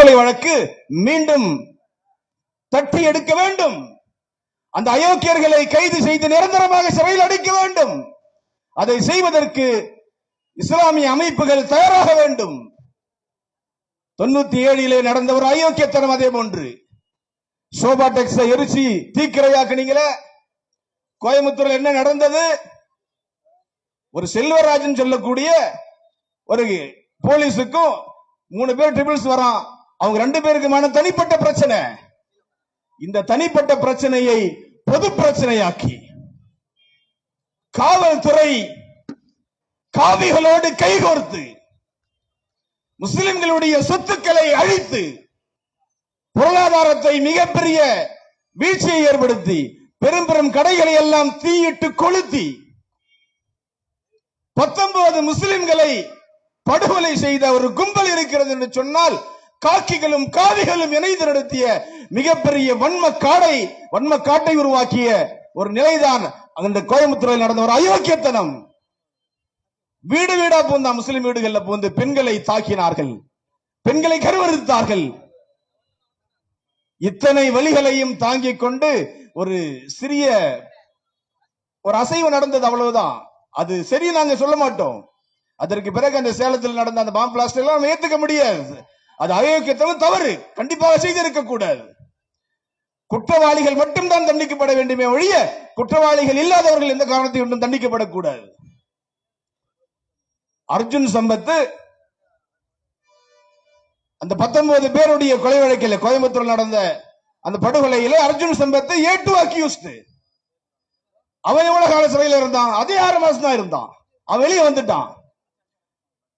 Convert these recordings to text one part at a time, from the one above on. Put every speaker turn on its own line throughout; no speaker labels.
படுகொலை வழக்கு மீண்டும் தட்டி எடுக்க வேண்டும். அந்த அயோக்கியர்களை கைது செய்து நிரந்தரமாக சிறையில் அடைக்க வேண்டும். அதை செய்வதற்கு இஸ்லாமிய அமைப்புகள் தயாராக வேண்டும். தொண்ணூத்தி ஏழிலே நடந்த ஒரு அயோக்கியத்தனம் அதே போன்று. சோபா டெக்ஸ எரிச்சி தீக்கிரையாக்குனீங்களே கோயம்புத்தூர்ல என்ன நடந்தது? ஒரு செல்வராஜன் சொல்லக்கூடிய ஒரு போலீஸுக்கும் மூணு பேர் ட்ரிபிள்ஸ் வரான். அவங்க ரெண்டு பேருக்குமான தனிப்பட்ட பிரச்சனை. இந்த தனிப்பட்ட பிரச்சனையை பொது பிரச்சனையாக்கி காவல்துறை காவிகளோடு கைகோர்த்து முஸ்லிம்களுடைய சொத்துக்களை அழித்து பொருளாதாரத்தை மிகப்பெரிய வீழ்ச்சியை ஏற்படுத்தி பெரும் பெரும் கடைகளை எல்லாம் தீயிட்டு கொளுத்தி பத்தொன்பது முஸ்லிம்களை படுகொலை செய்த ஒரு கும்பல் இருக்கிறது என்று சொன்னால் காக்கிகளும் காவிகளும் இணைந்து நடத்திய மிகப்பெரிய வன்ம காடை வன்ம காட்டை உருவாக்கிய ஒரு நிலைதான் அந்த கோயம்புத்தூரில் நடந்த ஒரு அயோக்கியத்தனம். வீடு வீடா போந்த முஸ்லிம் வீடுகள்ல போந்து பெண்களை தாக்கினார்கள். பெண்களை கருவறுத்தார்கள். இத்தனை வழிகளையும் தாங்கிக் கொண்டு ஒரு சிறிய ஒரு அசைவு நடந்தது அவ்வளவுதான். அது சரி நாங்க சொல்ல மாட்டோம். அதற்கு பிறகு அந்த சேலத்தில் நடந்த அந்த பாம்பு எல்லாம் ஏத்துக்க முடியாது. அது அயோக்கியத்தனம் தவறு. கண்டிப்பாக செய்திருக்க கூடாது குற்றவாளிகள் மட்டும்தான் தண்டிக்கப்பட வேண்டுமே ஒழிய குற்றவாளிகள் இல்லாதவர்கள் எந்த காரணத்தை ஒன்றும் தண்டிக்கப்படக்கூடாது. அர்ஜுன் சம்பத்து அந்த பத்தொன்பது பேருடைய கொலை வழக்கில் கோயம்புத்தூர் நடந்த அந்த படுகொலையில அர்ஜுன் சம்பத்தை ஏ டு அக்யூஸ்ட் அவன் எவ்வளவு கால சிறையில் இருந்தான்? அதே ஆறு மாசம் தான் இருந்தான். அவன் வெளியே வந்துட்டான்.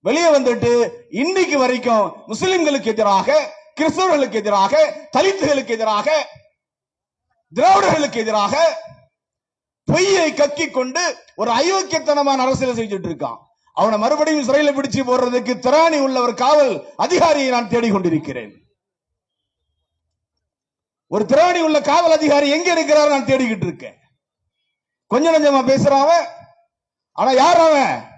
வெளியே வந்துட்டு இன்னைக்கு வரைக்கும் முஸ்லிம்களுக்கு எதிராக கிறிஸ்தவர்களுக்கு எதிராக தலித்துகளுக்கு எதிராக திராவிடர்களுக்கு எதிராக பொய்யை கக்கி கொண்டு ஒரு அயோக்கியத்தனமான அரசியல் செஞ்சுட்டு இருக்கான். அவனை மறுபடியும் சிறையில பிடிச்சு போடுறதுக்கு திராணி உள்ள ஒரு காவல் அதிகாரியை நான் தேடிக்கொண்டிருக்கிறேன். ஒரு திராணி உள்ள காவல் அதிகாரி எங்க இருக்கிறார் நான் தேடிக்கிட்டு இருக்கேன். கொஞ்சம் கொஞ்சமா பேசுறான் ஆனா யார் அவன்?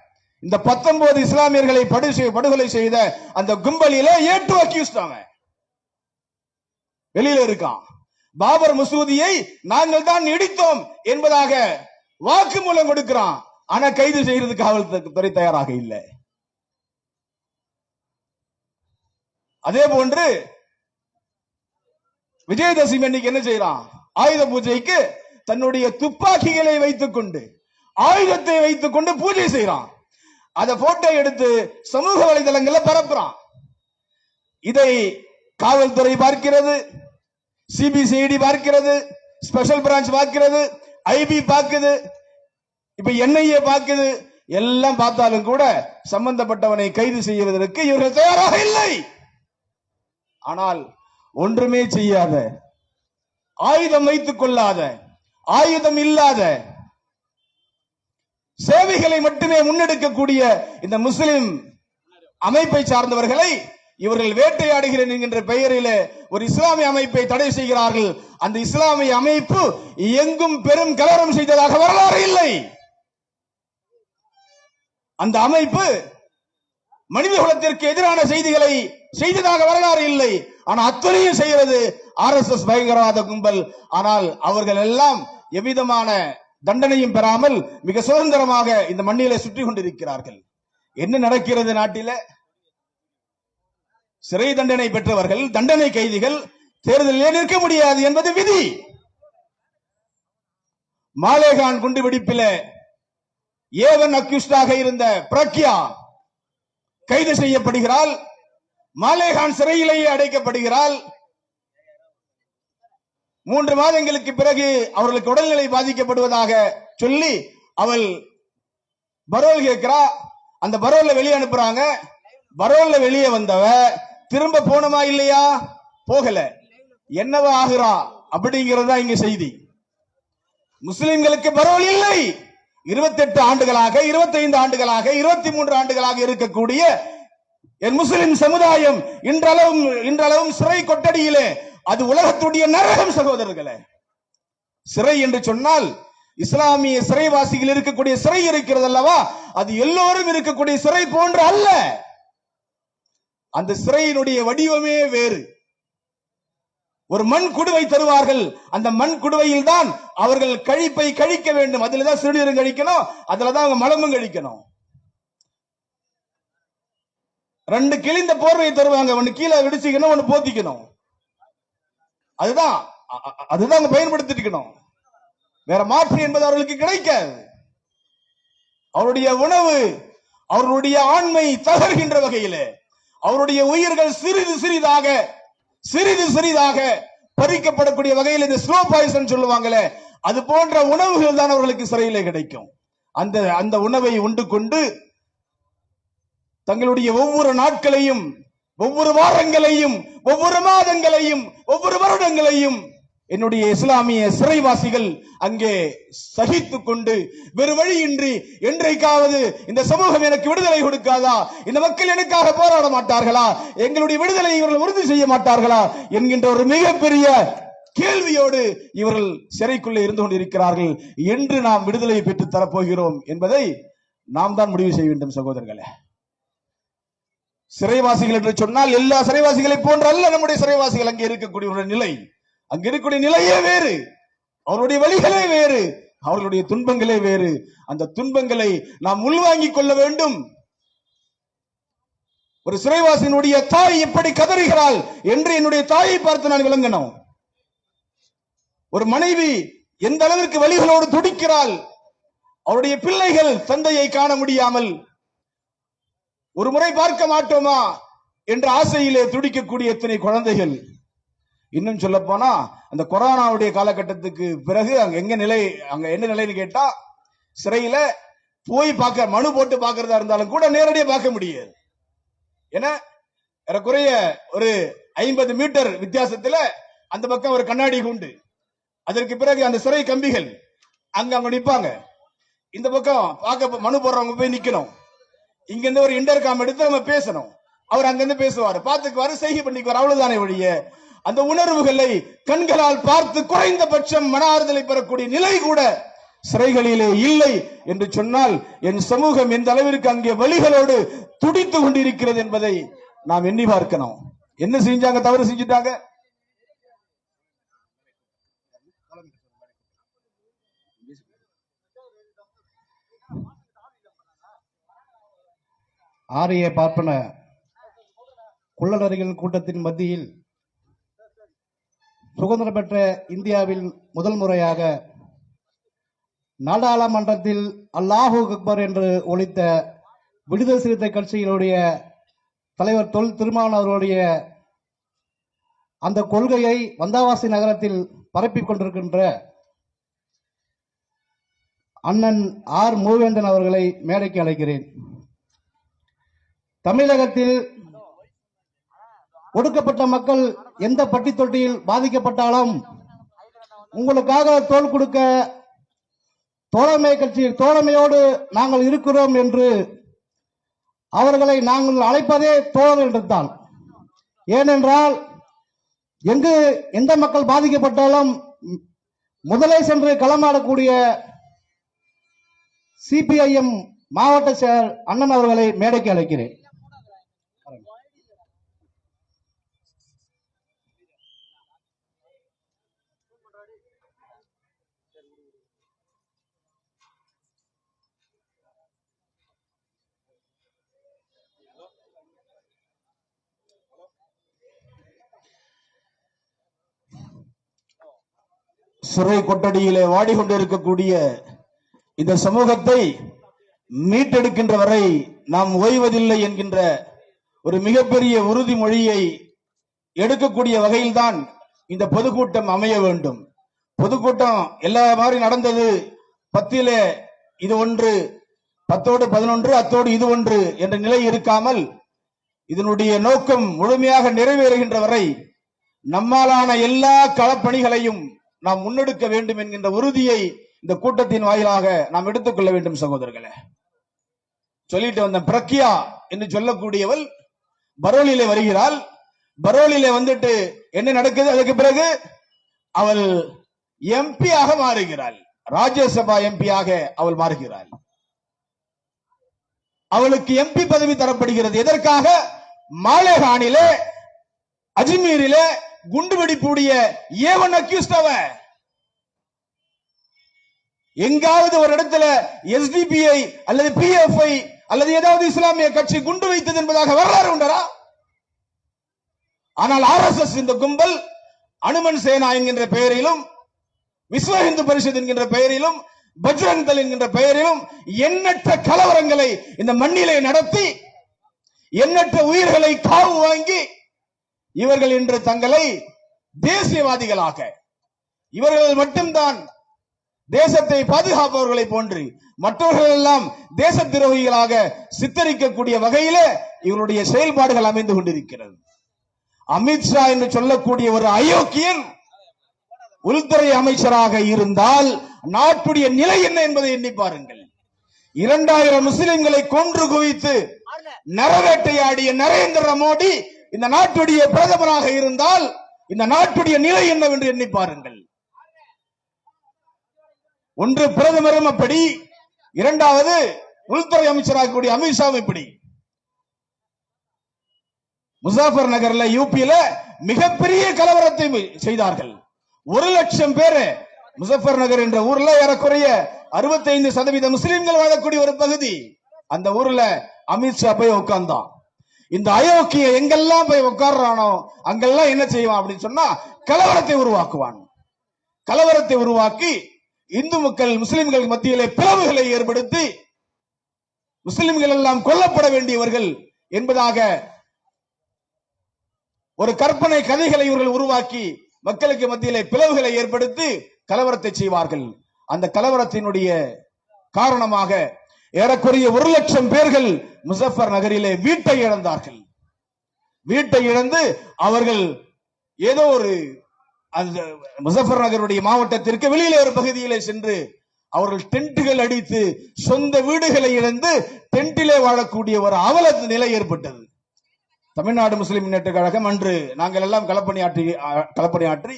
இந்த பத்தொன்பது இஸ்லாமியர்களை படு படுகொலை செய்த அந்த கும்பலில ஏட்டு அக்யூஸ்ட் அவன் வெளியில இருக்கான். பாபர் மசூதியை நாங்கள் தான் இடித்தோம் என்பதாக வாக்குமூலம் கொடுக்கிறான். ஆனா கைது செய்யறதுக்கு காவல்துறை தயாராக இல்லை. அதே போன்று விஜயதசமி அன்னைக்கு என்ன செய்யறான்? ஆயுத பூஜைக்கு தன்னுடைய துப்பாக்கிகளை வைத்துக் கொண்டு ஆயுதத்தை வைத்துக் கொண்டு பூஜை செய்யறான். அத போட்டோ எடுத்து சமூக வலைதளங்கள்ல பரப்புறான். இதை காவல்துறை பார்க்கிறது சிபிசிஐடி பார்க்கிறது ஸ்பெஷல் பிரான்ச் பார்க்கிறது ஐபி பார்க்குது இப்ப என்ஐஏ பார்க்குது எல்லாம் பார்த்தாலும் கூட சம்பந்தப்பட்டவனை கைது செய்வதற்கு இவர்கள் தயாராக இல்லை. ஆனால் ஒன்றுமே செய்யாத ஆயுதம் வைத்துக் கொள்ளாத ஆயுதம் இல்லாத சேவைகளை மட்டுமே முன்னெடுக்கக்கூடிய இந்த முஸ்லிம் அமைப்பை சார்ந்தவர்களை இவர்கள் வேட்டையாடுகிறேன் என்கின்ற பெயரிலே ஒரு இஸ்லாமிய அமைப்பை தடை செய்கிறார்கள். அந்த இஸ்லாமிய அமைப்பு எங்கும் பெரும் கலவரம் செய்ததாக வரலாறு இல்லை. அந்த அமைப்பு மனித குலத்திற்கு எதிரான செய்திகளை செய்ததாக வரலாறு இல்லை. ஆனால் அத்தனையும் செய்கிறது. ஆர் எஸ் எஸ் பயங்கரவாத கும்பல். ஆனால் அவர்கள் எல்லாம் எவ்விதமான தண்டனையும் பெறாமல் மிக சுதந்திரமாக இந்த மண்ணிலே சுற்றி கொண்டிருக்கிறார்கள். என்ன நடக்கிறது நாட்டில? சிறை தண்டனை பெற்றவர்கள் தண்டனை கைதிகள் தேர்தலிலே நிற்க முடியாது என்பது விதி. மாலேகான் குண்டுவெடிப்பில ஏவன் அக்யூஸ்டாக இருந்த பிரக்யா கைது செய்யப்படுகிறாள். மாலேகான் சிறையிலேயே அடைக்கப்படுகிறாள். மூன்று மாதங்களுக்கு பிறகு அவர்களுக்கு உடல்நிலை பாதிக்கப்படுவதாக சொல்லி அவள் பரோல் கேட்கிறா. அந்த பரோல்ல வெளியே அனுப்புறாங்க. பரோல்ல வெளியே வந்தவ திரும்ப போனமா இல்லையா? போகல. என்னவா ஆகுறா? அப்படிங்கிறது தான் இங்க செய்தி. முஸ்லிம்களுக்கு பரோல் இல்லை. 28 ஆண்டுகளாக 25 ஆண்டுகளாக 23 ஆண்டுகளாக இருக்கக்கூடிய என் முஸ்லிம் சமுதாயம் இன்றளவும் இன்றளவும் சிறை கொட்டடியிலே அது உலகத்துடைய நரகம் சகோதரர்களே. சிறை என்று சொன்னால் இஸ்லாமிய சிறைவாசிகள் இருக்கக்கூடிய சிறை இருக்கிறது அல்லவா? அது எல்லோரும் இருக்கக்கூடிய சிறை போன்று அல்ல. அந்த சிறையினுடைய வடிவமே வேறு. ஒரு மண் குடுவை தருவார்கள். அந்த மண் குடுவையில் தான் அவர்கள் கழிப்பை கழிக்க வேண்டும். அதுல தான் சிறுநீரும் கழிக்கணும் அதுல தான் அவங்க மலமும் கழிக்கணும். ரெண்டு கிழிந்த போர்வையை தருவாங்க. ஒன்னு கீழே விடிச்சிக்கணும் ஒன்னு போத்திக்கணும். அதுதான். அதுதான் அவங்க பயன்படுத்திட்டு இருக்கணும். வேற மாற்று என்பது அவர்களுக்கு கிடைக்காது. அவருடைய உணவு அவருடைய ஆண்மை தகர்கின்ற வகையிலே அவருடைய உயிர்கள் சிறிது சிறிதாக சிறிது சிறிதாக பறிக்கப்படக்கூடிய வகையில் இந்த ஸ்லோ பாய்சன் சொல்லுவாங்களே அது போன்ற உணவுகள் தான் அவர்களுக்கு சிறையிலே கிடைக்கும். அந்த அந்த உணவை உண்டு கொண்டு தங்களுடைய ஒவ்வொரு நாட்களையும் ஒவ்வொரு வாரங்களையும் ஒவ்வொரு மாதங்களையும் ஒவ்வொரு வருடங்களையும் என்னுடைய இஸ்லாமிய சிறைவாசிகள் அங்கே சகித்து கொண்டு வேறு வழியின்றி என்றைக்காவது இந்த சமூகம் எனக்கு விடுதலை கொடுக்காதா? இந்த மக்கள் எனக்காக போராட மாட்டார்களா? எங்களுடைய விடுதலை இவர்கள் உறுதி செய்ய மாட்டார்களா? என்கின்ற ஒரு மிகப்பெரிய கேள்வியோடு இவர்கள் சிறைக்குள்ளே இருந்து கொண்டிருக்கிறார்கள். என்று நாம் விடுதலை பெற்று தரப்போகிறோம் என்பதை நாம் தான் முடிவு செய்ய வேண்டும் சகோதரர்களே. சிறைவாசிகள் என்று சொன்னால் எல்லா சிறைவாசிகளை போன்ற அல்ல நம்முடைய சிறைவாசிகள் அங்கே இருக்கக்கூடிய ஒரு நிலை. அங்கு இருக்கக்கூடிய நிலையே வேறு. அவருடைய வழிகளே வேறு. அவர்களுடைய துன்பங்களே வேறு. அந்த துன்பங்களை நாம் உள்வாங்கிக் கொள்ள வேண்டும். ஒரு சிறைவாசியினுடைய தாய் எப்படி கதறுகிறாள் என்று என்னுடைய தாயை பார்த்து நான் விளங்கினோம் ஒரு மனைவி எந்த அளவிற்கு வழிகளோடு துடிக்கிறாள். அவருடைய பிள்ளைகள் தந்தையை காண முடியாமல் ஒரு முறை பார்க்க மாட்டோமா என்ற ஆசையிலே துடிக்கக்கூடிய எத்தனை குழந்தைகள்? இன்னும் சொல்ல போனா அந்த கொரோனாவுடைய காலகட்டத்துக்கு பிறகு அங்க எங்க நிலை அங்க என்ன நிலைன்னு கேட்டா சிறையில போய் பார்க்க மனு போட்டு பாக்குறதா இருந்தாலும் கூட நேரடியாக பார்க்க முடியாது. ஏன்னா ஏறக்குறைய ஒரு ஐம்பது மீட்டர் வித்தியாசத்துல அந்த பக்கம் ஒரு கண்ணாடி கூண்டு. அதற்கு பிறகு அந்த சிறை கம்பிகள் அங்க அவங்க நிப்பாங்க. இந்த பக்கம் பார்க்க மனு போடுறவங்க போய் நிக்கணும். இங்க இருந்து ஒரு இன்டர்காம் எடுத்து நம்ம பேசணும். அவர் அங்கிருந்து பேசுவாரு. பார்த்துக்குவாரு செய்கை பண்ணிக்குவார் அவ்வளவுதானே ஒழிய. அந்த உணர்வுகளை கண்களால் பார்த்து குறைந்தபட்சம் மன ஆறுதலை பெறக்கூடிய நிலை கூட சிறைகளிலே இல்லை என்று சொன்னால் என் சமூகம் எந்த அளவிற்கு அங்கே வழிகளோடு துடித்து கொண்டிருக்கிறது என்பதை நாம் எண்ணி பார்க்கணும். என்ன செஞ்சாங்க தவறு செஞ்சுட்டாங்க?
ஆரிய பார்ப்பன. குள்ளநரிகள் கூட்டத்தின் மத்தியில் சுதந்திரம் பெற்ற இந்தியாவில் முதல் முறையாக நாடாளுமன்றத்தில் அல்லாஹு அக்பர் என்று ஒழித்த விடுதலை சிறுத்தை கட்சியினுடைய தலைவர் தொல் திருமாவளவன் அவர்களுடைய அந்த கொள்கையை வந்தாவாசி நகரத்தில் பரப்பிக் கொண்டிருக்கின்ற அண்ணன் ஆர் மூவேந்தன் அவர்களை மேடைக்கு அழைக்கிறேன். தமிழகத்தில் ஒடுக்கப்பட்ட மக்கள் எந்த பட்டி தொட்டியில் பாதிக்கப்பட்டாலும் உங்களுக்காக தோள் கொடுக்க தோழமை கட்சி தோழமையோடு நாங்கள் இருக்கிறோம் என்று அவர்களை நாங்கள் அழைப்பதே தோழர் என்று தான் ஏனென்றால் எங்கு எந்த மக்கள் பாதிக்கப்பட்டாலும் முதலே சென்று களமாடக்கூடிய சிபிஐஎம் மாவட்ட செயலர் அண்ணன் அவர்களை மேடைக்கு அழைக்கிறேன்.
சிறை கொட்டடியிலே வாடிக்கொண்டிருக்கக்கூடிய இந்த சமூகத்தை மீட்டெடுக்கின்ற வரை நாம் ஓய்வதில்லை என்கின்ற ஒரு மிகப்பெரிய உறுதிமொழியை எடுக்கக்கூடிய வகையில்தான் இந்த பொதுக்கூட்டம் அமைய வேண்டும். பொதுக்கூட்டம் எல்லா மாதிரி நடந்தது. பத்திலே இது ஒன்று பத்தோடு பதினொன்று அத்தோடு இது ஒன்று என்ற நிலை இருக்காமல் இதனுடைய நோக்கம் முழுமையாக நிறைவேறுகின்ற வரை நம்மாலான எல்லா களப்பணிகளையும் நாம் முன்னெடுக்க வேண்டும் என்கின்ற உறுதியை இந்த கூட்டத்தின் வாயிலாக நாம் எடுத்துக்கொள்ள வேண்டும் சகோதரர்களே. சொல்லிட்டு வந்த பிரக்யா என்று சொல்லக்கூடியவள் பரோலிலே வருகிறாள். பரோலிலே வந்துட்டு என்ன நடக்குது? அதுக்கு பிறகு அவள் எம்பியாக மாறுகிறாள். ராஜ்யசபா எம்பியாக அவள் மாறுகிறாள். அவளுக்கு எம்பி பதவி தரப்படுகிறது. எதற்காக? மாலேகானிலே அஜ்மீரிலே குண்டு வெடிப்புடைய ஏவன் அக்யூஸ்ட் அவன் எங்காவது ஒரு இடத்துல எஸ்டிபிஐ அல்லது பிஎஃப்ஐ அல்லது ஏதாவது இஸ்லாமிய கட்சி குண்டு வைத்தது என்பதாக வரலாறு உண்டரா ஆனால் ஆர்எஸ்எஸ் இந்த கும்பல் அனுமன் சேனா என்கின்ற பெயரிலும் விஸ்வ இந்து பரிஷத் என்கின்ற பெயரிலும் பஜ்ரங் தல் என்கின்ற பெயரிலும் எண்ணற்ற கலவரங்களை இந்த மண்ணிலே நடத்தி எண்ணற்ற உயிர்களை காவு வாங்கி இவர்கள் இன்று தங்களை தேசியவாதிகளாக இவர்கள் மட்டும்தான் தேசத்தை பாதுகாப்பவர்களை போன்று மற்றவர்கள் எல்லாம் தேச துரோகிகளாக சித்தரிக்கக்கூடிய வகையிலே இவருடைய செயல்பாடுகள் அமைந்து கொண்டிருக்கிறது. அமித்ஷா என்று சொல்லக்கூடிய ஒரு அயோக்கியன் உள்துறை அமைச்சராக இருந்தால் நாட்டுடைய நிலை என்ன என்பதை எண்ணி பாருங்கள். இரண்டாயிரம் முஸ்லிம்களை கொன்று குவித்து நரவேட்டையாடிய நரேந்திர மோடி இந்த நாட்டுடைய பிரதமராக இருந்தால் இந்த நாட்டுடைய நிலை என்னவென்று எண்ணி பாருங்கள். ஒன்று பிரதமரும் அப்படி இரண்டாவது உள்துறை அமைச்சராக கூடிய அமித்ஷாவும் இப்படி. முசாஃபர் நகர்ல யூபியில மிகப்பெரிய கலவரத்தை செய்தார்கள். ஒரு லட்சம் பேரு முசஃபர் நகர் என்ற ஊர்ல ஏறக்குறைய 65% சதவீத முஸ்லிம்கள் வாழக்கூடிய ஒரு பகுதி. அந்த ஊர்ல அமித்ஷா போய் உட்கார்ந்தான். இந்த அயோக்கிய எங்கெல்லாம் போய் உட்கார்றானோ அங்கெல்லாம் என்ன செய்வான் அப்படின்னு சொன்னா கலவரத்தை உருவாக்குவான். கலவரத்தை உருவாக்கி இந்து மக்கள் முஸ்லிம்கள் மத்தியிலே பிளவுகளை ஏற்படுத்தி முஸ்லிம்கள் எல்லாம் கொல்லப்பட வேண்டியவர்கள் என்பதாக ஒரு கற்பனை கதைகளை இவர்கள் உருவாக்கி மக்களுக்கு மத்தியிலே பிளவுகளை ஏற்படுத்தி கலவரத்தை செய்வார்கள். அந்த கலவரத்தினுடைய காரணமாக ஏறக்குறைய ஒரு லட்சம் பேர்கள் முசஃபர் நகரிலே வீட்டை இழந்தார்கள். வீட்டை இழந்து அவர்கள் ஏதோ ஒரு அந்த முசஃபர் நகருடைய மாவட்டத்திற்கு வெளியிலே ஒரு பகுதியிலே சென்று அவர்கள் டென்ட்டுகள் அடித்து சொந்த வீடுகளை இழந்து டென்ட்டிலே வாழக்கூடிய ஒரு அவல நிலை ஏற்பட்டது. தமிழ்நாடு முஸ்லிம் முன்னேற்ற கழகம் அன்று நாங்கள் எல்லாம் களப்பணியாற்றி அஹ், களப்பணியாற்றி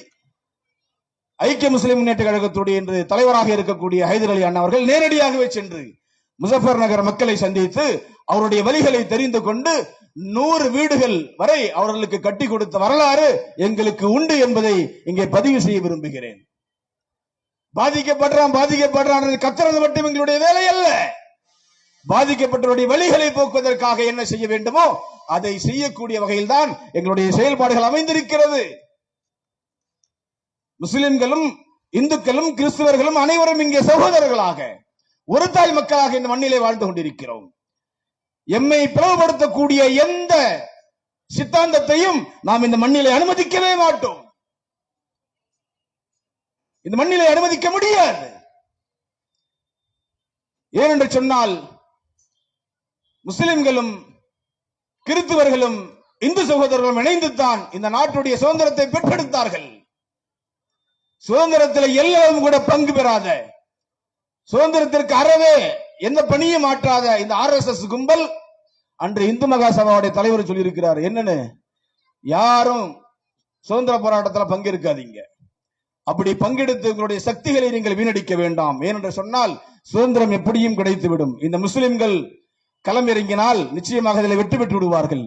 ஐக்கிய முஸ்லிம் முன்னேற்ற கழகத்துடைய இன்று தலைவராக இருக்கக்கூடிய ஹைதர் அலி அண்ணா அவர்கள் நேரடியாகவே சென்று முசஃபர் நகர் மக்களை சந்தித்து அவருடைய வழிகளை தெரிந்து கொண்டு நூறு வீடுகள் வரை அவர்களுக்கு கட்டி கொடுத்த வரலாறு எங்களுக்கு உண்டு என்பதை இங்கே பதிவு செய்ய விரும்புகிறேன். பாதிக்கப்படுறான் பாதிக்கப்படுறான் கத்துறது மட்டும் எங்களுடைய வேலை அல்ல. பாதிக்கப்பட்டவருடைய வழிகளை போக்குவதற்காக என்ன செய்ய வேண்டுமோ அதை செய்யக்கூடிய வகையில்தான் எங்களுடைய செயல்பாடுகள் அமைந்திருக்கிறது. முஸ்லிம்களும் இந்துக்களும் கிறிஸ்துவர்களும் அனைவரும் இங்கே சகோதரர்களாக. ஒரு தாய் மக்களாக இந்த மண்ணிலே வாழ்ந்து கொண்டிருக்கிறோம். எம்மை பிளவுபடுத்தக்கூடிய எந்த சித்தாந்தத்தையும் நாம் இந்த மண்ணிலே அனுமதிக்கவே மாட்டோம். இந்த மண்ணிலே அனுமதிக்க முடியாது. ஏனென்று சொன்னால் முஸ்லிம்களும் கிறிஸ்துவர்களும் இந்து சகோதரர்களும் இணைந்துதான் இந்த நாட்டுடைய சுதந்திரத்தை பெற்றெடுத்தார்கள். சுதந்திரத்தில் எல்லாரும் கூட பங்கு பெறாத சுதந்திரத்திற்கு அறவே. எந்த பணியும் மாற்றாத இந்த ஆர்எஸ்எஸ் கும்பல் அன்று இந்து மகா சபாவுடைய தலைவர் சொல்லியிருக்கிறார். என்னன்னு? யாரும் சுதந்திர போராட்டத்தில் பங்கெடுக்காதீங்க. அப்படி பங்கெடுத்து உங்களுடைய சக்திகளை நீங்கள் வீணடிக்க வேண்டாம். ஏனென்று சொன்னால் சுதந்திரம் எப்படியும் கிடைத்துவிடும். இந்த முஸ்லிம்கள் களமிறங்கினால் நிச்சயமாக அதில் வெற்றி பெற்று விடுவார்கள்.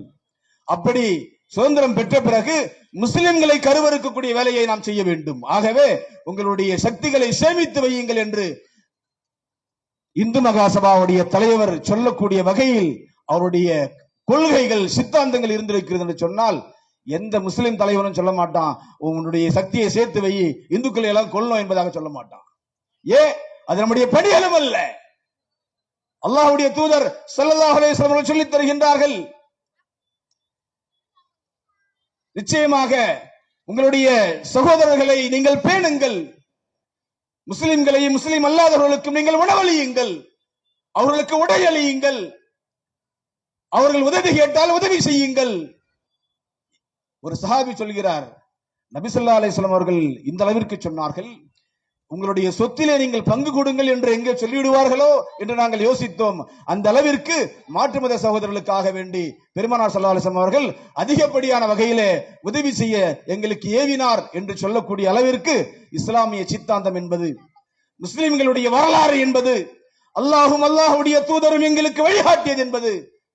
அப்படி சுதந்திரம் பெற்ற பிறகு முஸ்லிம்களை கருவறுக்கக்கூடிய வேலையை நாம் செய்ய வேண்டும். ஆகவே உங்களுடைய சக்திகளை சேமித்து வையுங்கள் என்று இந்து மகாசபாவுடைய தலைவர் சொல்லக்கூடிய வகையில் அவருடைய கொள்கைகள் சித்தாந்தங்கள் இருந்திருக்கிறது என்று சொன்னால் எந்த முஸ்லிம் தலைவனும் சொல்ல மாட்டான். உன்னுடைய சக்தியை சேர்த்து வை. இந்துக்களை எல்லாம் கொல்லும் என்பதாக சொல்ல மாட்டான். ஏ அது நம்முடைய பணியலும் அல்ல அல்லாஹுடைய தூதர் ஸல்லல்லாஹு சொல்லித் தருகின்றார்கள். நிச்சயமாக உங்களுடைய சகோதரர்களை நீங்கள் பேணுங்கள். முஸ்லிம்களையும் முஸ்லிம் அல்லாதவர்களுக்கும் நீங்கள் உணவளியுங்கள். அவர்களுக்கு உடை அழியுங்கள் அவர்கள் உதவி கேட்டால் உதவி செய்யுங்கள். ஒரு சஹாபி சொல்கிறார் நபிசல்லா அலிஸ்லாம் அவர்கள் இந்த அளவிற்கு சொன்னார்கள் உங்களுடைய சொத்திலே நீங்கள் பங்கு கொடுங்கள் என்று எங்கே சொல்லிவிடுவார்களோ என்று நாங்கள் யோசித்தோம். அந்த அளவிற்கு மாற்று மத சகோதரர்களுக்காக வேண்டி பெருமானார் சல்லா அவர்கள் அதிகப்படியான வகையிலே உதவி செய்ய எங்களுக்கு ஏவினார் என்று சொல்லக்கூடிய அளவிற்கு இஸ்லாமிய சித்தாந்தம் என்பது முஸ்லிம்களுடைய வரலாறு என்பது அல்லாஹும் அல்லாஹுடைய தூதரும் எங்களுக்கு வழிகாட்டியது என்பது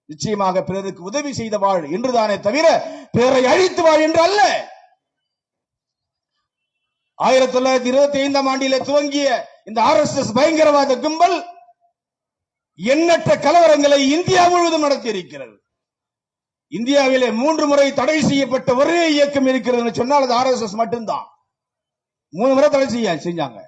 நிச்சயமாக பிறருக்கு உதவி செய்த வாழ் என்றுதானே தவிர பிறரை அழித்து வாழ் என்று அல்ல ஆயிரத்தி தொள்ளாயிரத்தி இருபத்தி ஐந்தாம் ஆண்டில துவங்கிய இந்த ஆர் எஸ் எஸ் பயங்கரவாத கும்பல் எண்ணற்ற கலவரங்களை இந்தியா முழுவதும் நடத்தி இருக்கிறது இந்தியாவிலே மூன்று முறை தடை செய்யப்பட்ட ஒரே இயக்கம் இருக்கிறது சொன்னால் அது ஆர் எஸ் எஸ் மட்டும்தான். மூணு முறை தடை செய்ய செஞ்சாங்க.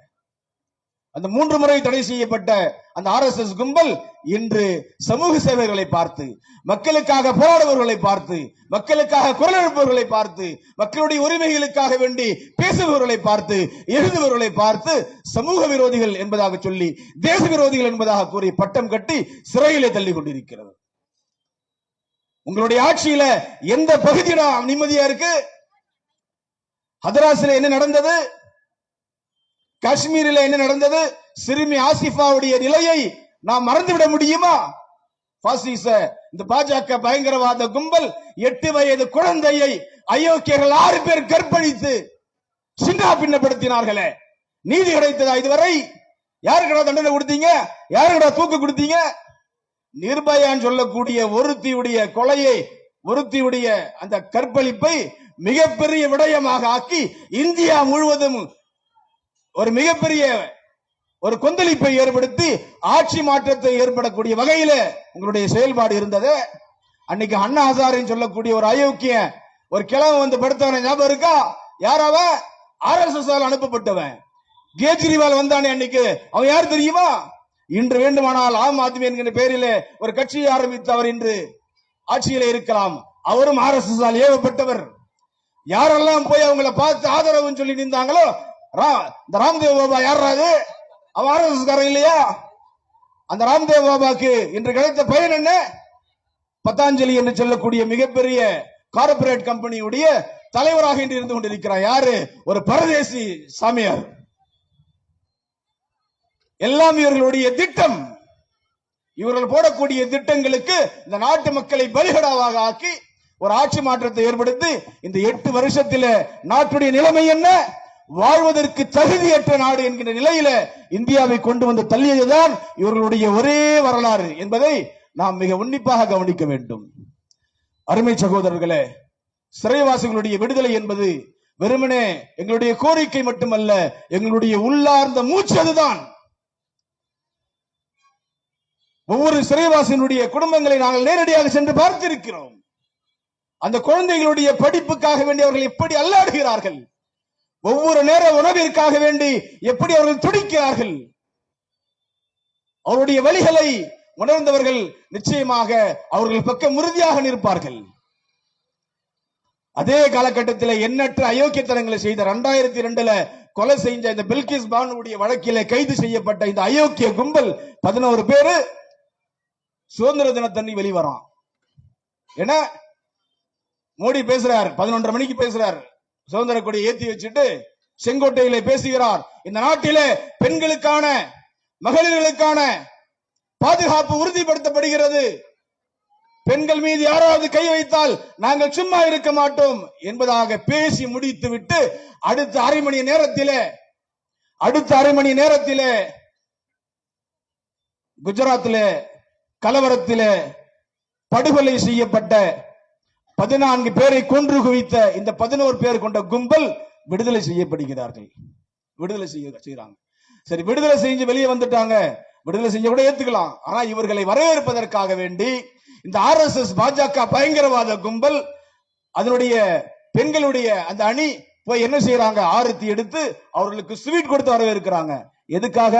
அந்த மூன்று முறை தடை செய்யப்பட்ட அந்த ஆர் எஸ் எஸ் கும்பல் இன்று சமூக சேவைகளை பார்த்து மக்களுக்காக போராடுபவர்களை பார்த்து மக்களுக்காக குரல் எழுப்பவர்களை பார்த்து மக்களுடைய உரிமைகளுக்காக வேண்டி பேசுபவர்களை பார்த்து எழுதுபவர்களை பார்த்து சமூக விரோதிகள் என்பதாக சொல்லி தேச விரோதிகள் என்பதாக கூறி பட்டம் கட்டி சிறையிலே தள்ளி கொண்டிருக்கிறது. உங்களுடைய ஆட்சியில எந்த பகுதியில நிம்மதியா இருக்கு? ஹதராசில என்ன நடந்தது? காஷ்மீரில் என்ன நடந்தது? சிறுமி ஆசிஃபாவுடைய நிலையை நாம் மறந்துவிட முடியுமா? பாசிச இந்த பாஜக பயங்கரவாத கும்பல் எட்டு வயது குழந்தையை அயோக்கியர்கள் ஆறு பேர் கற்பழித்து சின்னா பின்னப்படுத்தினார்களே. நீதி கிடைத்ததா இதுவரை? யாருக்கடா தண்டனை கொடுத்தீங்க? யாருக்கடா தூக்கு கொடுத்தீங்க? நிர்பயான் சொல்லக்கூடிய ஒருத்தியுடைய கொலையை ஒருத்தியுடைய அந்த கற்பழிப்பை மிகப்பெரிய விடயமாக ஆக்கி இந்தியா முழுவதும் ஒரு மிகப்பெரிய ஒரு கொந்தளிப்பை ஏற்படுத்தி ஆட்சி மாற்றத்தை ஏற்படக்கூடிய வகையில உங்களுடைய செயல்பாடு இருந்தது. அன்னைக்கு அண்ணா ஹசாரின் சொல்லக்கூடிய ஒரு அயோக்கிய ஒரு கிழவன் வந்து படுத்தவன ஞாபகம் இருக்கா? யாராவ ஆர் எஸ் எஸ் அனுப்பப்பட்டவன். கேஜ்ரிவால் வந்தானே அன்னைக்கு. அவன் யார் தெரியுமா? இன்று வேண்டுமானால் ஆம் ஆத்மி என்கிற பெயரில் ஒரு கட்சியை ஆரம்பித்து அவர் இன்று ஆட்சியில இருக்கலாம். அவரும் ஆர் எஸ் எஸ் ஏவப்பட்டவர். யாரெல்லாம் போய் அவங்கள பார்த்து ஆதரவுன்னு சொல்லி நின்றாங்களோ இந்த ராம்தேவ் பாபா யாராது அவ ஆர்எஸ்எஸ்காரன் இல்லையா? அந்த ராம்தேவ் பாபாக்கு இன்று கிடைத்த பயன் என்ன? பத்தாஞ்சலி என்று சொல்லக்கூடிய மிகப்பெரிய கார்ப்பரேட் கம்பெனியுடைய தலைவராக இன்று இருந்து கொண்டிருக்கிறார். யாரு? ஒரு பரதேசி சாமியார். எல்லாம் இவர்களுடைய திட்டம் இவர்கள் போடக்கூடிய திட்டங்களுக்கு இந்த நாட்டு மக்களை பலிகடாவாக ஆக்கி ஒரு ஆட்சி மாற்றத்தை ஏற்படுத்தி இந்த எட்டு வருஷத்தில் நாட்டுடைய நிலைமை என்ன? வாழ்வதற்கு தகுதியற்ற நாடு என்கிற நிலையில இந்தியாவை கொண்டு வந்து தள்ளியதுதான் இவர்களுடைய ஒரே வரலாறு என்பதை நாம் மிக உன்னிப்பாக கவனிக்க வேண்டும். அருமை சகோதரர்களே சிறைவாசிகளுடைய விடுதலை என்பது வெறுமனே எங்களுடைய கோரிக்கை மட்டுமல்ல எங்களுடைய உள்ளார்ந்த மூச்சு அதுதான். ஒவ்வொரு சிறைவாசியினுடைய குடும்பங்களை நாங்கள் நேரடியாக சென்று பார்த்திருக்கிறோம். அந்த குழந்தைகளுடைய படிப்புக்காக வேண்டிய அவர்கள் எப்படி அல்லாடுகிறார்கள். ஒவ்வொரு நேர உணவிற்காக வேண்டி எப்படி அவர்கள் துடிக்கிறார்கள்? அவருடைய வழிகளை உணர்ந்தவர்கள் நிச்சயமாக அவர்கள் பக்கம் உறுதியாக நிற்பார்கள். அதே காலகட்டத்தில் எண்ணற்ற அயோக்கியத்தனங்களை செய்த இரண்டாயிரத்தி ரெண்டுல கொலை செஞ்ச இந்த பில்கிஸ் பானுடைய வழக்கிலே கைது செய்யப்பட்ட இந்த அயோக்கிய கும்பல் பதினோரு பேரு சுதந்திர தினத்தண்ணி வெளிவரான் ஏன்னா மோடி பேசுறார் பதினொன்றரை மணிக்கு பேசுறார். சுதந்திர கொடி ஏத்தி வச்சுட்டு செங்கோட்டையிலே பேசுகிறார். இந்த நாட்டிலே பெண்களுக்கான மகளிர்களுக்கான பாதுகாப்பு உறுதிப்படுத்தப்படுகிறது. பெண்கள் மீது யாராவது கை வைத்தால் நாங்கள் சும்மா இருக்க மாட்டோம் என்பதாக பேசி முடித்துவிட்டு அடுத்த அரை மணி நேரத்திலே அடுத்த அரை மணி நேரத்திலே குஜராத்திலே கலவரத்திலே படுகொலை செய்யப்பட்ட பதினான்கு பேரை கொன்று குவித்த இந்த பதினோரு பேர் கொண்ட கும்பல் விடுதலை செய்யப்படுகிறார்கள். விடுதலை செய்ய செய்யறாங்க சரி விடுதலை செஞ்சு வெளியே வந்துட்டாங்க. விடுதலை செஞ்ச கூட ஏத்துக்கலாம். ஆனா இவர்களை வரவேற்பதற்காக வேண்டி இந்த ஆர் எஸ் எஸ் பாஜக பயங்கரவாத கும்பல் அதனுடைய பெண்களுடைய அந்த அணி போய் என்ன செய்யறாங்க ஆரத்தி எடுத்து அவர்களுக்கு ஸ்வீட் கொடுத்து வரவேற்கிறாங்க. எதுக்காக?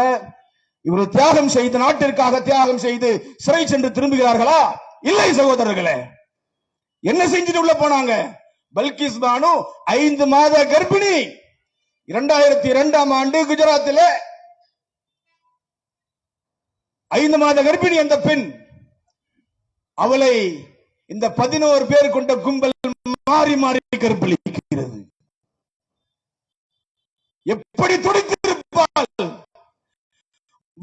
இவர்கள் தியாகம் செய்து நாட்டிற்காக தியாகம் செய்து சிறை சென்று திரும்புகிறார்களா? இல்லை சகோதரர்களே. என்ன செஞ்சுட்டு உள்ள போனாங்க? பல்கிஸ் பானு ஐந்து மாத கர்ப்பிணி. இரண்டாயிரத்தி இரண்டாம் ஆண்டு குஜராத்தில் ஐந்து மாத கர்ப்பிணி அந்த பெண். அவளை இந்த பதினோரு பேர் கொண்ட கும்பல் மாறி மாறி கற்பழிக்கிறது. எப்படி துடித்திருப்பாள்?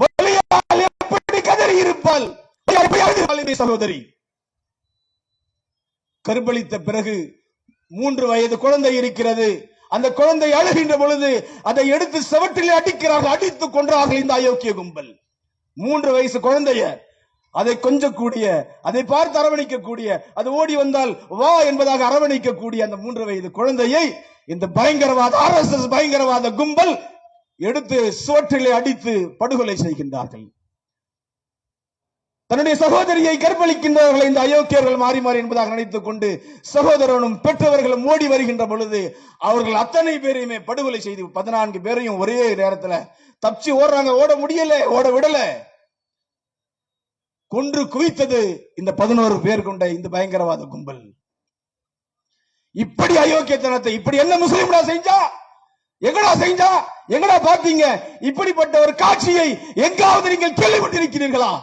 வலியால் எப்படி கதறி இருப்பாள் சகோதரி. கருப்பளித்த பிறகு மூன்று வயது குழந்தை இருக்கிறது. அந்த குழந்தை அழுகின்ற பொழுது அதை எடுத்து செவற்றிலே அடிக்கிறார்கள் அடித்து கொன்றார்கள் இந்த அயோக்கிய கும்பல். மூன்று வயசு குழந்தைய அதை கொஞ்சக்கூடிய அதை பார்த்து அரவணைக்கக்கூடிய அது ஓடி வந்தால் வா என்பதாக அரவணைக்கக்கூடிய அந்த மூன்று வயது குழந்தையை இந்த பயங்கரவாத ஆர்எஸ்எஸ் பயங்கரவாத கும்பல் எடுத்து சுவற்றிலே அடித்து படுகொலை செய்கின்றார்கள். தன்னுடைய சகோதரியை கற்பழிக்கின்றவர்களை இந்த அயோக்கியர்கள் மாறி மாறி என்பதாக நினைத்துக் கொண்டு சகோதரனும் பெற்றவர்களும் ஓடி வருகின்ற பொழுது அவர்கள் அத்தனை பேரையுமே படுகொலை செய்து பதினான்கு பேரையும் ஒரே நேரத்துல தப்பிச்சு ஓடுறாங்க. ஓட முடியல ஓட விடல. கொன்று குவித்தது இந்த பதினோரு பேர் கொண்ட இந்த பயங்கரவாத கும்பல். இப்படி அயோக்கியத்தனத்தை இப்படி என்ன முஸ்லீம்டா செஞ்சா? எங்கடா செஞ்சா? எங்கடா பாத்தீங்க? இப்படிப்பட்ட ஒரு காட்சியை எங்காவது நீங்கள் கேள்விப்பட்டிருக்கிறீர்களா?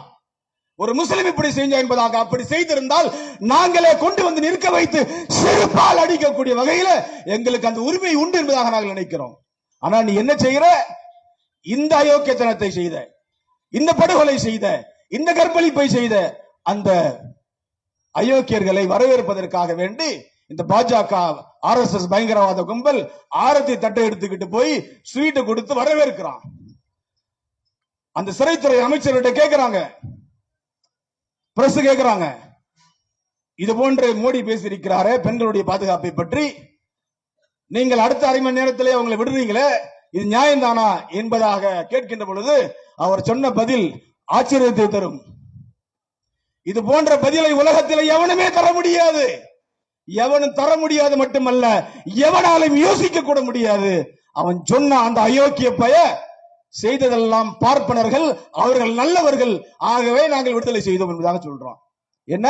ஒரு முஸ்லிம் இப்படி செஞ்சா என்பதாக அப்படி செய்திருந்தால் நாங்களே கொண்டு வந்து நிற்க வைத்து செருப்பால் அடிக்கக்கூடிய வகையில எங்களுக்கு அந்த உரிமை உண்டு என்பதாக நாங்கள் நினைக்கிறோம். ஆனா நீ என்ன செய்கிற? இந்த அயோக்கியத்தனத்தை செய்த இந்த படுகொலை செய்த இந்த கற்பழிப்பை செய்த அந்த அயோக்கியர்களை வரவேற்பதற்காக வேண்டி இந்த பாஜக ஆர் எஸ் எஸ் பயங்கரவாத கும்பல் ஆரத்தி தட்டை எடுத்துக்கிட்டு போய் ஸ்வீட்டை கொடுத்து வரவேற்கிறான். அந்த சிறைத்துறை அமைச்சர்கிட்ட கேட்கிறாங்க பிரஸ் கேட்கிறாங்க இது போன்று மோடி பேசியிருக்கிறாரே பெண்களுடைய பாதுகாப்பை பற்றி. நீங்கள் அடுத்த அரை மணி நேரத்திலே அவங்களை விடுறீங்களே இது நியாயம்தானா என்பதாக கேட்கின்ற பொழுது அவர் சொன்ன பதில் ஆச்சரியத்தை தரும். இது போன்ற பதிலை உலகத்தில் எவனுமே தர முடியாது. எவனும் தர முடியாது மட்டுமல்ல எவனாலும் யோசிக்க கூட முடியாது. அவன் சொன்ன அந்த அயோக்கிய பய செய்ததெல்லாம் பார்ப்பனர்கள் அவர்கள் நல்லவர்கள். ஆகவே நாங்கள் விடுதலை செய்தோம் என்பதாக சொல்றோம். என்ன?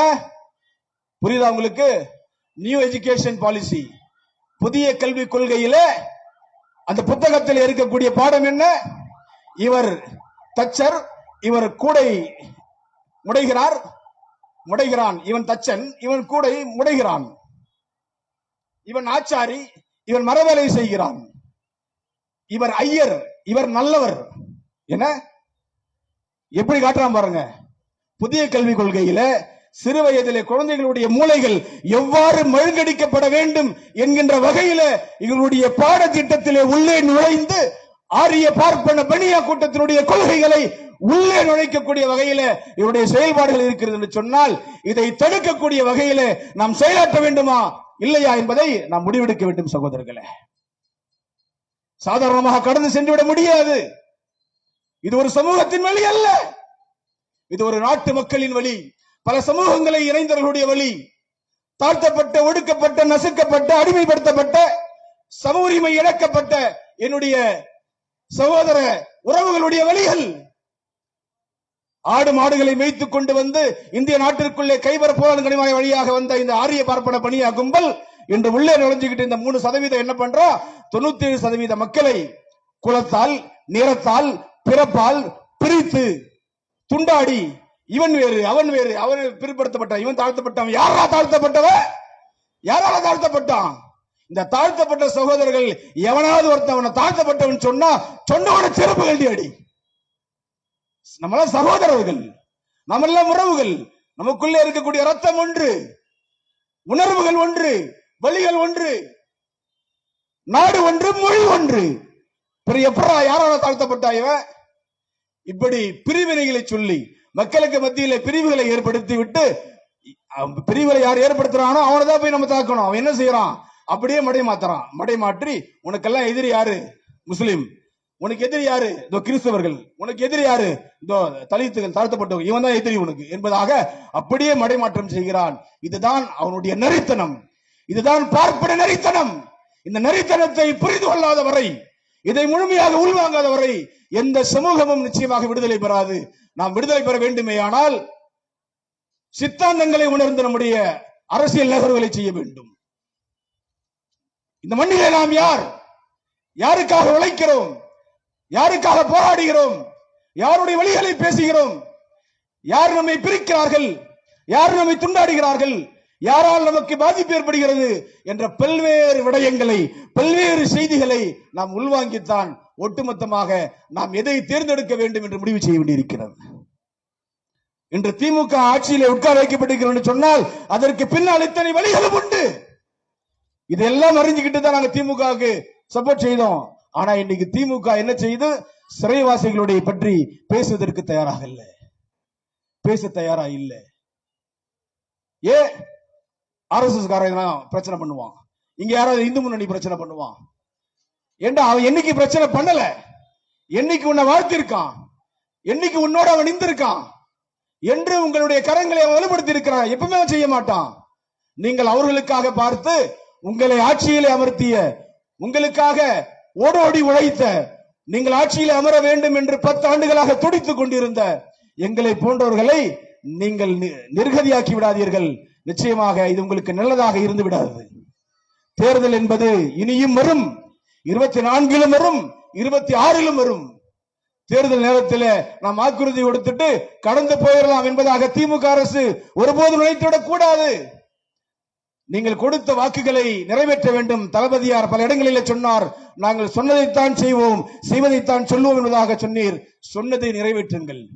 புரியுதா உங்களுக்கு? நியூ எஜுகேஷன் பாலிசி புதிய கல்விக் கொள்கையில அந்த புத்தகத்தில் இருக்கக்கூடிய பாடம் என்ன? இவர் தச்சர் இவர் கூடை முடைகிறார் முடைகிறான். இவன் தச்சன் இவன் கூடை முடைகிறான். இவன் ஆச்சாரி இவன் மரவேலை செய்கிறான். இவர் ஐயர் இவர் நல்லவர். என்ன? எப்படி காட்டுறான் பாருங்க. புதிய கல்விக் கொள்கையில சிறு வயதிலே குழந்தைகளுடைய மூளைகள் எவ்வாறு மழுங்கடிக்கப்பட வேண்டும் என்கின்ற வகையில இவர்களுடைய பாடத்திட்டத்திலே உள்ளே நுழைந்து ஆரிய பார்ப்பன பணியா கூட்டத்தினுடைய கொள்கைகளை உள்ளே நுழைக்கக்கூடிய வகையில இவருடைய செயல்பாடுகள் இருக்கிறது என்று சொன்னால் இதை தடுக்கக்கூடிய வகையில நாம் செயலாற்ற வேண்டுமா? இல்லையா என்பதை நாம் முடிவெடுக்க வேண்டும் சகோதரர்களே. சாதாரணமாக கடந்து சென்றுவிட முடியாது. இது ஒரு சமூகத்தின் வழி அல்ல. இது ஒரு நாட்டு மக்களின் வழி. பல சமூகங்களை இணைந்தவர்களுடைய வழி. தாழ்த்தப்பட்ட ஒடுக்கப்பட்ட நசுக்கப்பட்ட அடிமைப்படுத்தப்பட்ட சம உரிமை இழக்கப்பட்ட என்னுடைய சகோதர உறவுகளுடைய வழிகள். ஆடு மாடுகளை மேய்த்துக் கொண்டு வந்து இந்திய நாட்டிற்குள்ளே கைவர போராடும் கனிமாய வழியாக வந்த இந்த ஆரிய பார்ப்பன பணியா கும்பல் இன்று உள்ளே நுழைஞ்சுக்கிட்டு இந்த மூணு சதவீதம் என்ன பண்றோம் தொண்ணூத்தி ஏழு சதவீத மக்களை குலத்தால் நிறத்தால் பிறப்பால் பிரித்து துண்டாடி இவன் வேறு அவன் வேறு அவன் பிற்படுத்தப்பட்ட இவன் தாழ்த்தப்பட்டவன். யாரா தாழ்த்தப்பட்டவன் யாரால தாழ்த்தப்பட்டான்? இந்த தாழ்த்தப்பட்ட சகோதரர்கள் எவனாவது ஒருத்தவனை தாழ்த்தப்பட்டவன் சொன்னா சொன்னவன சிறப்பு கல்வி அடி. நம்மளாம் சகோதரர்கள் நம்மெல்லாம் உறவுகள் நமக்குள்ளே இருக்கக்கூடிய ரத்தம் ஒன்று உணர்வுகள் ஒன்று வழிகள் ஒன்று நாடு ஒன்று மொழி ஒன்று. பிறகு எப்படா யாரோட தாழ்த்தப்பட்டா இவன் இப்படி பிரிவினைகளை சொல்லி மக்களுக்கு மத்தியில பிரிவுகளை ஏற்படுத்தி விட்டு அவன் பிரிவுகளை யார் ஏற்படுத்துறானோ அவனை தான் போய் நம்ம தாக்கணும். அவன் என்ன செய்யறான்? அப்படியே மடை மாத்துறான். மடை மாற்றி உனக்கெல்லாம் எதிரி யாரு? முஸ்லிம். உனக்கு எதிரி யாரு? இதோ கிறிஸ்தவர்கள். உனக்கு எதிரி யாரு? இதோ தலித்துகள் தாழ்த்தப்பட்டவங்க. இவன் தான் எதிரி உனக்கு. என்பதாக அப்படியே மடைமாற்றம் செய்கிறான். இதுதான் அவனுடைய நரித்தனம் இதுதான் பார்ப்பன நரித்தனம் இந்த நரித்தனத்தை புரிந்து கொள்ளாத வரை இதை முழுமையாக உள்வாங்காத வரை எந்த சமூகமும் நிச்சயமாக விடுதலை பெறாது. நாம் விடுதலை பெற வேண்டுமே ஆனால் சித்தாந்தங்களை உணர்ந்து நம்முடைய அரசியல் நகர்வுகளை செய்ய வேண்டும். இந்த மண்ணிலே நாம் யார்? யாருக்காக உழைக்கிறோம்? யாருக்காக போராடுகிறோம்? யாருடைய வழிகளை பேசுகிறோம்? யார் நம்மை பிரிக்கிறார்கள்? யார் நம்மை துண்டாடுகிறார்கள்? யாரால் நமக்கு பாதிப்பு ஏற்படுகிறது என்ற பல்வேறு விடயங்களை பல்வேறு செய்திகளை நாம் உள்வாங்கித்தான் ஒட்டுமொத்தமாக நாம் எதை தேர்ந்தெடுக்க வேண்டும் என்று முடிவு செய்ய வேண்டியிருக்கிறது. இன்று திமுக ஆட்சியிலே உட்கார வைக்கப்பட்டிருக்கிறது என்று சொன்னால் அதற்கு பின்னால் இத்தனை வழிகளும் உண்டு. இதெல்லாம் அறிஞ்சுக்கிட்டு தான் நாங்க திமுகவுக்கு சப்போர்ட் செய்தோம். ஆனா இன்னைக்கு திமுக என்ன செய்து? சிறைவாசிகளுடைய பற்றி பேசுவதற்கு தயாராக இல்லை. பேச தயாரா இல்லை. ஏன்? ஆர்எஸ்எஸ்காரன் பிரச்சனை பண்ணுவான் இங்க யாராவது இந்து முன்னணி பிரச்சனை பண்ணுவான். ஏண்டா அவன் என்னைக்கு பிரச்சனை பண்ணல? என்னைக்கு உன்னை வாழ்த்திருக்கான்? என்னைக்கு உன்னோட அவன் நின்றிருக்கான் என்று உங்களுடைய கரங்களை அவன் வலுப்படுத்தி இருக்கிறான் எப்பவுமே அவன் செய்ய மாட்டான். நீங்கள் அவர்களுக்காக பார்த்து உங்களை ஆட்சியிலே அமர்த்திய உங்களுக்காக ஓடோடி உழைத்த நீங்கள் ஆட்சியில் அமர வேண்டும் என்று பத்து ஆண்டுகளாக துடித்துக் கொண்டிருந்த எங்களை போன்றவர்களை நீங்கள் நிர்கதியாக்கி விடாதீர்கள். நிச்சயமாக இது உங்களுக்கு நல்லதாக இருந்து விடாது தேர்தல் என்பது இனியும் வரும். இருபத்தி நான்கிலும் வரும். இருபத்தி ஆறிலும் வரும். தேர்தல் நேரத்தில் நாம் வாக்குறுதி கொடுத்துட்டு கடந்து போயிடலாம் என்பதாக திமுக அரசு ஒருபோதும் நினைத்துவிடக் கூடாது. நீங்கள் கொடுத்த வாக்குகளை நிறைவேற்ற வேண்டும். தளபதியார் பல இடங்களில் சொன்னார் நாங்கள் சொன்னதைத்தான் செய்வோம் செய்வதைத்தான் சொல்லுவோம் என்பதாக சொன்னீர். சொன்னதை நிறைவேற்றுங்கள்.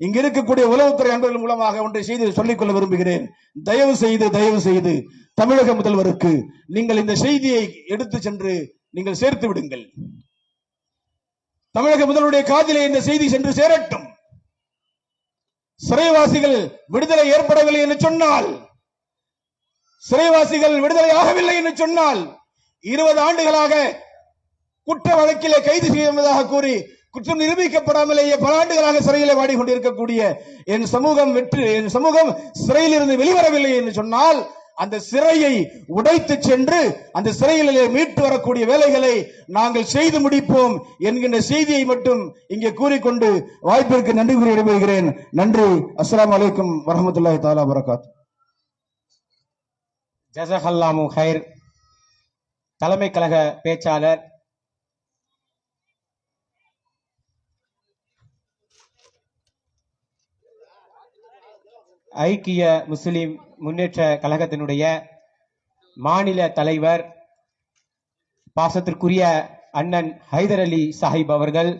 இங்க இருக்கக்கூடிய உளவுத்துறை அன்பர்கள் மூலமாக ஒன்றை செய்து சொல்லிக்கொள்ள விரும்புகிறேன். தயவு செய்து தயவு செய்து தமிழக முதல்வருக்கு நீங்கள் இந்த செய்தியை எடுத்து சென்று நீங்கள் சேர்த்து விடுங்கள். தமிழக முதல்வருடைய காதிலே இந்த செய்தி சென்று சேரட்டும். சிறைவாசிகள் விடுதலை ஏற்படவில்லை என்று சொன்னால் சிறைவாசிகள் விடுதலை ஆகவில்லை என்று சொன்னால் இருபது ஆண்டுகளாக குற்ற வழக்கிலே கைது செய்வதாக கூறி குற்றம் நிரூபிக்கப்படாமலேயே பல ஆண்டுகளாக சிறையிலே வாடிக்கொண்டிருக்கக்கூடிய என் சமூகம் வெற்றி என் சமூகம் சிறையில் இருந்து வெளிவரவில்லை என்று சொன்னால் அந்த சிறையை உடைத்து சென்று அந்த சிறையிலே மீட்டு வரக்கூடிய வேலைகளை நாங்கள் செய்து முடிப்போம் என்கின்ற செய்தியை மட்டும் இங்கே கூறிக்கொண்டு வாய்ப்பிற்கு நன்றி கூறி விடைபெறுகிறேன். நன்றி. அஸ்லாம் அலைக்கும் வரமத்துல்லாஹி தாலா வரகாத்
ஜசஹல்லாமு ஹைர் தலைமை கழக பேச்சாளர் ஐக்கிய முஸ்லிம் முன்னேற்ற கழகத்தினுடைய மாநில தலைவர் பாசத்திற்குரிய அண்ணன் ஹைதர் அலி சாஹிப் அவர்கள்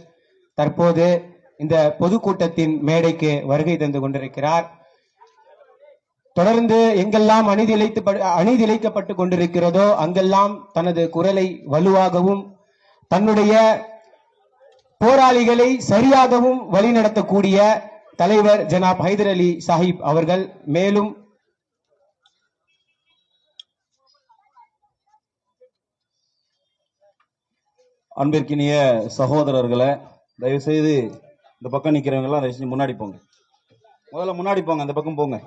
தற்போது இந்த பொதுக்கூட்டத்தின் மேடைக்கு வருகை தந்து கொண்டிருக்கிறார். தொடர்ந்து எங்கெல்லாம் அநீதிழைத்து அநீதிழைக்கப்பட்டு கொண்டிருக்கிறதோ அங்கெல்லாம் தனது குரலை வலுவாகவும் தன்னுடைய போராளிகளை சரியாகவும் வழிநடத்தக்கூடிய தலைவர் ஜனாப் ஹைதர் அலி சாஹிப் அவர்கள் மேலும்
அன்பிற்கினிய சகோதரர்களை தயவுசெய்து இந்த பக்கம் நிற்கிறவங்கெல்லாம் முன்னாடி போங்க. முதல்ல முன்னாடி போங்க அந்த பக்கம் போங்க.